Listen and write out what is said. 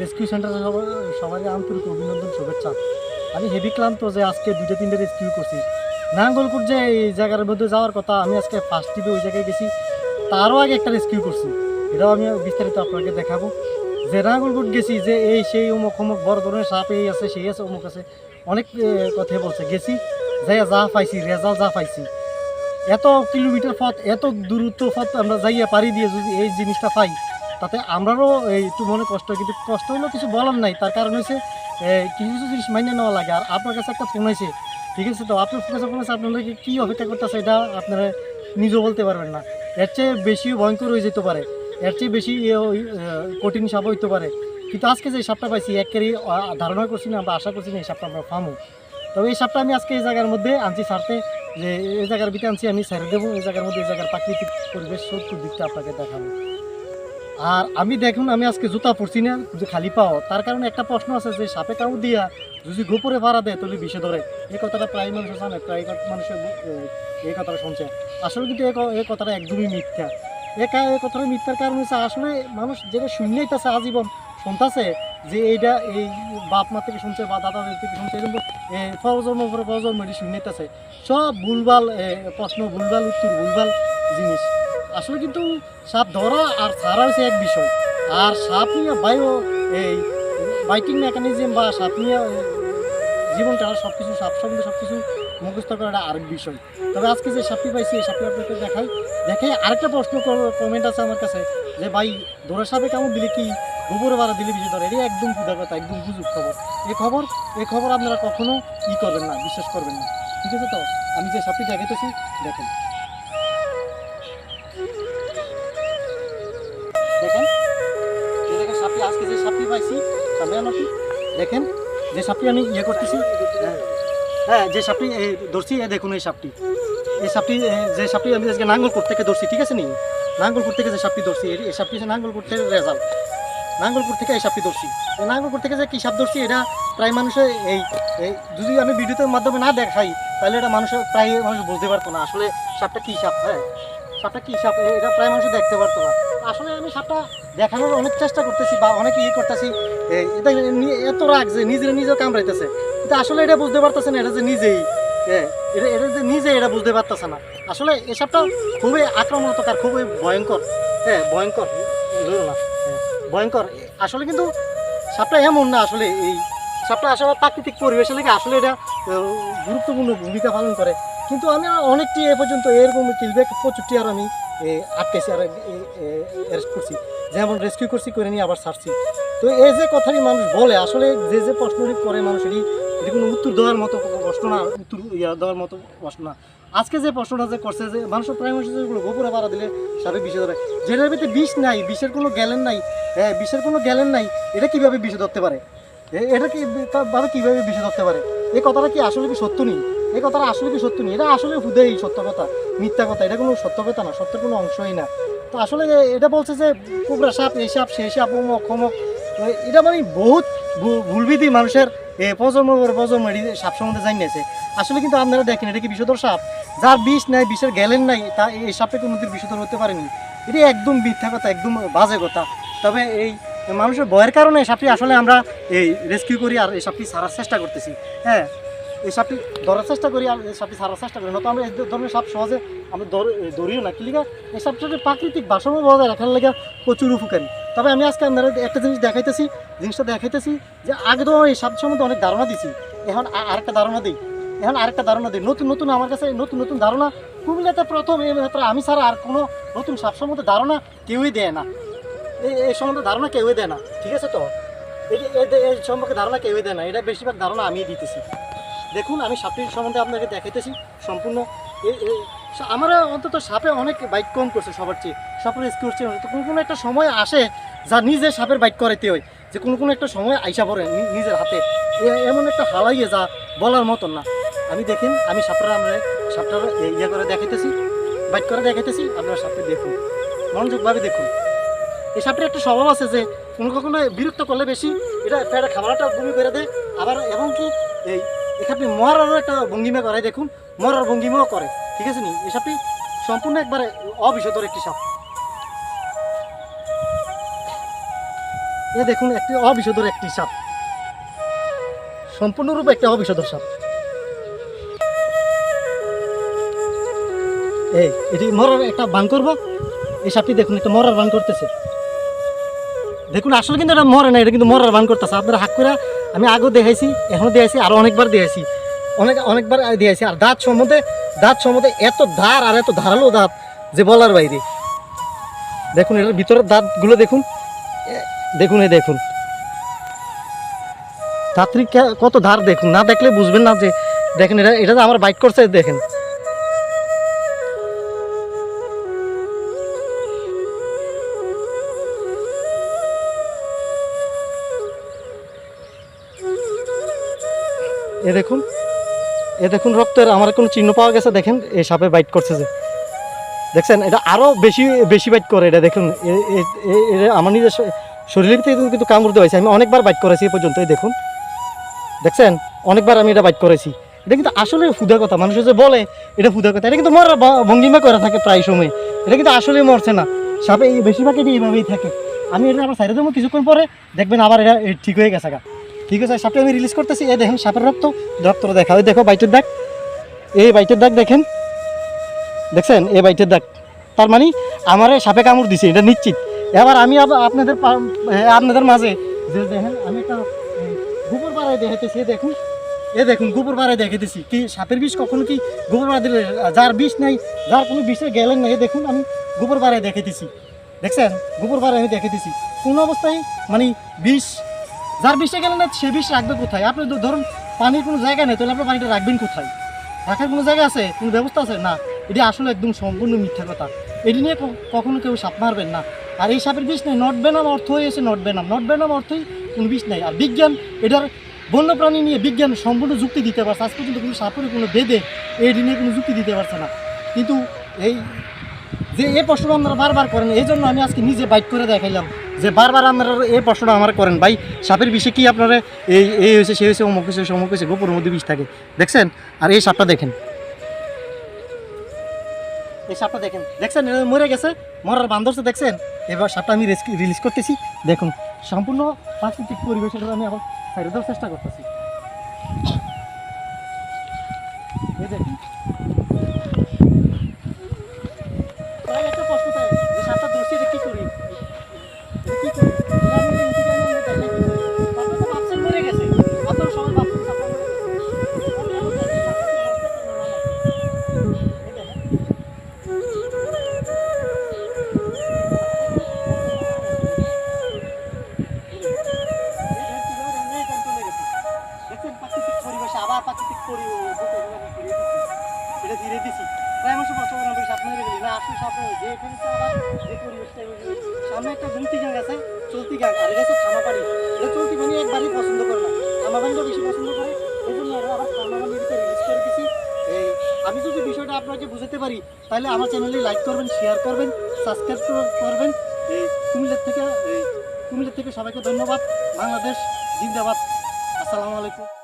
Rescue সেন্টারে সবাই আন্তরিক অভিনন্দন শুভেচ্ছা। আমি হেভি ক্লান্ত যে আজকে দুটো তিনটে রেস্কিউ করছি। নাঙ্গলকুট যে এই জায়গার মধ্যে যাওয়ার কথা আমি আজকে ফার্স্ট টিপে ওই জায়গায় গেছি। তারও আগে একটা রেস্কিউ করছি। এটাও আমি বিস্তারিত আপনাকে দেখাবো। যে নাঙ্গলকুট গেছি যে এই সেই অমুক অমুক বড় ধরনের সাপ এই আছে সেই আছে অমুক আছে অনেক এ, কথাই বলছে। গেছি যাই যা পাইছি রেজাল্ট যা পাইছি। এত কিলোমিটার পথ এত দূরত্ব পথ আমরা যাইয়া পারি দিয়ে যদি এই জিনিসটা পাই তাতে আমরারও এই একটু মনে কষ্ট কিন্তু কষ্ট হলেও কিছু বলার নাই। তার কারণ হচ্ছে এ, কিছু কিছু জিনিস মাইনে নেওয়া লাগে। আর আপনার কাছে একটা ফোন হয়েছে ঠিক আছে তো? আপনার কাছে ফোন আছে আপনাদেরকে কী অপেক্ষা করতেছে এটা আপনারা নিজেও বলতে পারবেন না। এর চেয়ে বেশি ভয়ঙ্কর হয়ে যেতে পারে। এর চেয়ে বেশি কঠিন সাপ হইতে পারে। কিন্তু আজকে যে সাপটা পাইছি একেরই ধারণা করছি না আমরা আশা করছি না এই সাপটা আমরা পামো তবে এই সাপটা আমি আজকে এই জায়গার মধ্যে আনছি সারতে যে এই জায়গার ভিতরে আনছি আমি ছেড়ে দেবো। এই জায়গার মধ্যে এই জায়গার প্রাকৃতিক পরিবেশ সত্য দিকটা আপনাকে দেখাবো। আর আমি দেখুন আমি আজকে জুতা পরছি না যে খালি পাও। তার কারণে একটা প্রশ্ন আছে যে সাপে কাউ দিয়া যদি গোপরে ভাড়া দেয় তাহলে বিষে ধরে। এই কথাটা প্রায় মানুষ জানে প্রায় মানুষের এই কথাটা শুনছে। আসলে কিন্তু এই কথাটা একদমই মিথ্যা। একা এই কথাটা মিথ্যার কারণ হচ্ছে আসলে মানুষ যেটা শুনতেছে আজীবন শুনতেছে যে এইটা এই বাপ মা থেকে শুনছে বা দাদাদের থেকে শুনছে এ, প্রজন্ম পরে প্রজন্ম এটি শুনতেছে সব ভুলভাল প্রশ্ন ভুলভাল উত্তর ভুলভাল জিনিস। আসলে কিন্তু সাপ ধরা আর ছাড়া হচ্ছে এক বিষয়। আর সাপ নিয়ে বায়ু এই বাইকিং মেকানিজম বা সাপ নিয়ে জীবনটা সব কিছু সাপ সম্বন্ধে সব কিছু মুখস্থ করা করাটা আরেক বিষয়। তবে আজকে যে সাপটি পাইছি, এই সাপটি আপনাকে দেখাই। দেখে আরেকটা প্রশ্ন কমেন্ট আছে আমার কাছে, যে ভাই, ধরে সাপে কেমন দিলে কি গোবর বাড়া দিলে বিজয় ধরে? এটা একদম খুদা কথা, একদম গুজব খবর। এই খবর এই খবর আপনারা কখনো ই করবেন না, বিশ্বাস করবেন না। ঠিক আছে তো? আমি যে সাপটি দেখাইতেছি, দেখেন। দেখেন এই দেখেন সাপটি আজকে যে সাপটি পাইছি সামনে আমাকে দেখেন যে সাপটি আমি ইয়ে করতেছি হ্যাঁ, যে সাপটি ধরছি দেখুন এই সাপটি। এই সাপটি যে সাপটি আমি আজকে নাঙ্গলপুর থেকে ধরছি ঠিক আছে নি? নাঙ্গলপুর থেকে যে সাপটি ধরছি এই- সাপটি হচ্ছে নাঙ্গলপুর থেকে রেজাল্ট। নাঙ্গলপুর থেকে এই সাপটি ধরছি। এই নাঙ্গলপুর থেকে যে কী সাপ ধরছি এটা প্রায় মানুষের এই যদি আমি ভিডিওতে মাধ্যমে না দেখাই তাহলে এটা মানুষের প্রায় মানুষ বুঝতে পারতো না আসলে সাপটা কী সাপ হ্যাঁ? সাপটা কী সাপ? এটা প্রায় মানুষ দেখতে পারতো না। আসলে আমি সাপটা দেখানোর অনেক চেষ্টা করতেছি বা অনেক ইয়ে করতেছি। এটা এত রাগ যে নিজের নিজেও কামড়াইতেছে। কিন্তু আসলে এটা বুঝতে পারতেছে না, এটা যে নিজেই। এটা এটা যে নিজে এটা বুঝতে পারতেছে না। আসলে এই সাপটা খুবই আক্রমণাত্মক আর খুবই ভয়ঙ্কর। হ্যাঁ ভয়ঙ্কর। না। ভয়ঙ্কর। আসলে কিন্তু সাপটা এমন না আসলে এই সাপটা আসলে প্রাকৃতিক পরিবেশের লেগে আসলে এটা গুরুত্বপূর্ণ ভূমিকা পালন করে। কিন্তু আমি অনেকটি এ পর্যন্ত এরকম কিলবেক প্রচুরটি আর আমি আটকেছি আর অ্যারেস্ট করছি। যেমন রেস্কিউ করছি, করে নিয়ে আবার ছাড়ছি। তো এই যে কথাটি মানুষ বলে, আসলে যে যে প্রশ্নটি করে মানুষ, এটি এটি কোনো উত্তর দেওয়ার মতো প্রশ্ন না, উত্তর ইয়া দেওয়ার মতো প্রশ্ন না। আজকে যে প্রশ্নটা যে করছে, যে মানুষের প্রায় মানুষের যেগুলো গোপরে বাড়া দিলে সাপে বিষে ধরে যেটার ভিতরে বিষ নাই, বিষের কোনো গ্যালেন নাই হ্যাঁ বিষের কোনো গ্যালেন নাই, এটা কীভাবে বিষে ধরতে পারে? এটা কি ভাবে কীভাবে বিষে ধরতে পারে? এই কথাটা কি আসলে কি সত্য নেই? এই কথাটা আসলে কি সত্য নেই এটা আসলে হুদেই সত্য কথা, মিথ্যা কথা, এটা কোনো সত্য কথা না, সত্যের কোনো অংশই না। তো আসলে এটা বলছে যে কুবরা সাপ, এই সাপ, সেই সাপ, অমক অমক। এটা মানে বহুত ভুলবিধি মানুষের, এ প্রজন্ম প্রজন্ম এটি সাপ সম্বন্ধে জানিয়েছে। আসলে কিন্তু আপনারা দেখেন, এটা কি বিষধর সাপ? যার বিষ নাই, বিষের গেলেন নাই, তা এই সাপে কোনোদিন বিষধর হতে পারেনি। এটি একদম মিথ্যা কথা, একদম বাজে কথা। তবে এই মানুষের ভয়ের কারণে সাপটি আসলে আমরা এই রেস্কিউ করি আর এই সাপটি সারার চেষ্টা করতেছি। হ্যাঁ? এই সাপটি ধরার চেষ্টা করি, আর এই সাপটি সারার চেষ্টা করি। নয়তো আমরা এই ধরনের সাপ সহজে ধর- ধরিও না। কিলিকা এই সাপটাকে প্রাকৃতিক ভারসাম্য বজায় রাখার লেগে প্রচুর উপকারী। তবে আমি আজকে আপনারা একটা জিনিস দেখাইতেছি, জিনিসটা দেখাইতেছি যে আগে তো এই সাপ সম্বন্ধে অনেক ধারণা দিছি। এখন আরেকটা ধারণা দিই। এখন আরেকটা ধারণা দিই। নতুন নতুন আমার কাছে নতুন নতুন ধারণা। কুমিল্লাতে প্রথম এই মাত্র আমি ছাড়া আর কোনো নতুন সাপ সম্বন্ধে ধারণা কেউই দেয় না। এই এই সম্বন্ধে ধারণা কেউই দেয় না। ঠিক আছে তো? এই সম্পর্কে ধারণা কেউই দেয় না। এটা বেশিরভাগ ধারণা আমিই দিতেছি। দেখুন, আমি সাপটির সম্বন্ধে আপনাকে দেখাইতেছি, সম্পূর্ণ। আমরা অন্তত সাপে অনেক বাইক কম করছে সবার চেয়ে। সাপের রেস্কিউ করছে তো কোনো কোনো একটা সময় আসে যা নিজে সাপের বাইক করাইতে হয়। যে কোনো কোনো একটা সময় আইসা পড়ে নিজের হাতে। এমন একটা হালাইয়ে যা বলার মতন না। আমি দেখেন, আমি সাপটা আমরা সাপটা ইয়ে করে দেখাইতেছি বাইক করে দেখাইতেছি, আপনারা সাপটা দেখুন। মনোযোগভাবে দেখুন। এই সাপটার একটা স্বভাব আছে যে, কোনো কখনো বিরক্ত করলে বেশি, এটা পেটে খাবারটা বমি করে দেয়। আবার এবং কি এই এখানে মরারও একটা ভঙ্গিমা করে, দেখুন মরার ভঙ্গিমাও করে, ঠিক আছে নি? এই সম্পূর্ণ একবারে অবিষদর একটি সাপ। এ দেখুন, একটি অবিষধর একটি সাপ। সম্পূর্ণরূপে একটা অবিষধর সাপ। এই, এটি মরার একটা বান করব। এই সাপটি দেখুন, একটা মরার বান করতেছে। দেখুন, আসলে কিন্তু এটা মরে না, এটা কিন্তু মরার বান করতেছে। আপনারা হাক করে আমি আগেও দেখাইছি এখনও দেখাইছি আরও অনেকবার দেখাইছি। অনেক, অনেকবার দিয়েছি আর দাঁত সম্বন্ধে দাঁত সম্বন্ধে এত ধার আর এত ধারালো দাঁত যে বলার বাইরে। দেখুন, এটার ভিতরের দাঁতগুলো দেখুন। দেখুন, এই দেখুন। দাঁতরি কত ধার দেখুন। না দেখলে বুঝবেন না যে, দেখেন, এটা এটা আমার বাইক করছে, দেখেন। এ দেখুন এ দেখুন রক্তের, আমার কোনো চিহ্ন পাওয়া গেছে, দেখেন, এই সাপে বাইট করছে যে। দেখছেন, এটা আরও বেশি বেশি বাইট করে, এটা দেখুন আমার নিজের শরীরের ভিতরে কিন্তু- কামড় দেওয়া আমি অনেকবার বাইট করেছি এ পর্যন্ত এই দেখুন। দেখছেন? অনেকবার আমি এটা বাইট করেছি। এটা কিন্তু আসলে ফুদা কথা, মানুষ যে বলে, এটা ফুদা কথা। এটা কিন্তু মরার ভঙ্গিমা করে থাকে প্রায় সময়। এটা কিন্তু আসলে মরছে না। সাপে এই বেশিরভাগ এটি এইভাবেই থাকে। আমি এটা আবার সাইডে দেবো, কিছুক্ষণ পরে দেখবেন আবার এটা ঠিক হয়ে গেছে ঠিক আছে সাপটা আমি রিলিজ করতেছি। এই দেখেন সাপের রক্ত রক্ত দেখা। ওই দেখো বাইটের দাগ। এই বাইটের দাগ দেখেন। দেখছেন? এই বাইটের দাগ। তার মানে আমারে সাপে কামড় দিছে এটা নিশ্চিত। এবার আমি আপনাদের আপনাদের মাঝে যে দেখেন আমি একটা এ, গোবর দেখাইতেছি এই দেখুন। এ দেখুন গোবর বাড়াই দেখাইতেছি। কি সাপের বিষ কখনো কি গোবর বাড়া দিলে যার বিষ নাই যার কোনো বিষে গেলেন না এই দেখুন আমি গোবর বাড়াই দেখাইতেছি। দেখছেন? গোবর বাড়াই আমি দেখাইতেছি। কোনো অবস্থায় মানে বিষ যার বিষে গেলেন না, সে বিষ রাখবে কোথায়? আপনি ধরুন পানির কোনো জায়গা নেই, তাহলে আপনি পানিটা রাখবেন কোথায়? রাখার কোনো জায়গা আছে? কোনো ব্যবস্থা আছে? না। এটি আসলে একদম সম্পূর্ণ মিথ্যা কথা। এটি নিয়ে কখনো কেউ সাপ মারবেন না। আর এই সাপের বিষ নেই। নট বেনাম অর্থ হয়েছে নট বেনাম। নট বেনাম অর্থই কোনো বিষ নেই। আর বিজ্ঞান, এটার বন্যপ্রাণী নিয়ে বিজ্ঞান সম্পূর্ণ যুক্তি দিতে পারছে আজ পর্যন্ত কোনো সাপের কোনো বেদে এটি নিয়ে কোনো যুক্তি দিতে পারছে না। কিন্তু এই যে এই প্রশ্নটা আপনারা বারবার করেন, এই জন্য আমি আজকে নিজে বাইক করে দেখাইলাম। যে বারবার আপনারা এই প্রশ্নটা আমার করেন, ভাই, সাপের বিষে কি আপনারা এই এই হয়েছে, সে হয়েছে, অমুক হয়েছে অমুক হয়েছে গোপুর মধ্যে বিষ থাকে। দেখছেন? আর এই সাপটা দেখেন। এই সাপটা দেখেন। দেখছেন? মরে গেছে, মরার বান্দরছে দেখছেন? এবার সাপটা আমি রিলিজ করতেছি। দেখুন, সম্পূর্ণ প্রাকৃতিক পরিবেশের আমি আবার দেওয়ার চেষ্টা করতেছি। এটা সামনে একটা আছে চলতি একবারই পছন্দ করে না বেশি পছন্দ করে আমি যদি বিষয়টা আপনাকে বুঝাতে পারি তাহলে আমার চ্যানেলে লাইক করবেন শেয়ার করবেন সাবস্ক্রাইব করবেন কুমিল্লার থেকে কুমিল্লার থেকে সবাইকে ধন্যবাদ। বাংলাদেশ জিন্দাবাদ। আসসালামু আলাইকুম।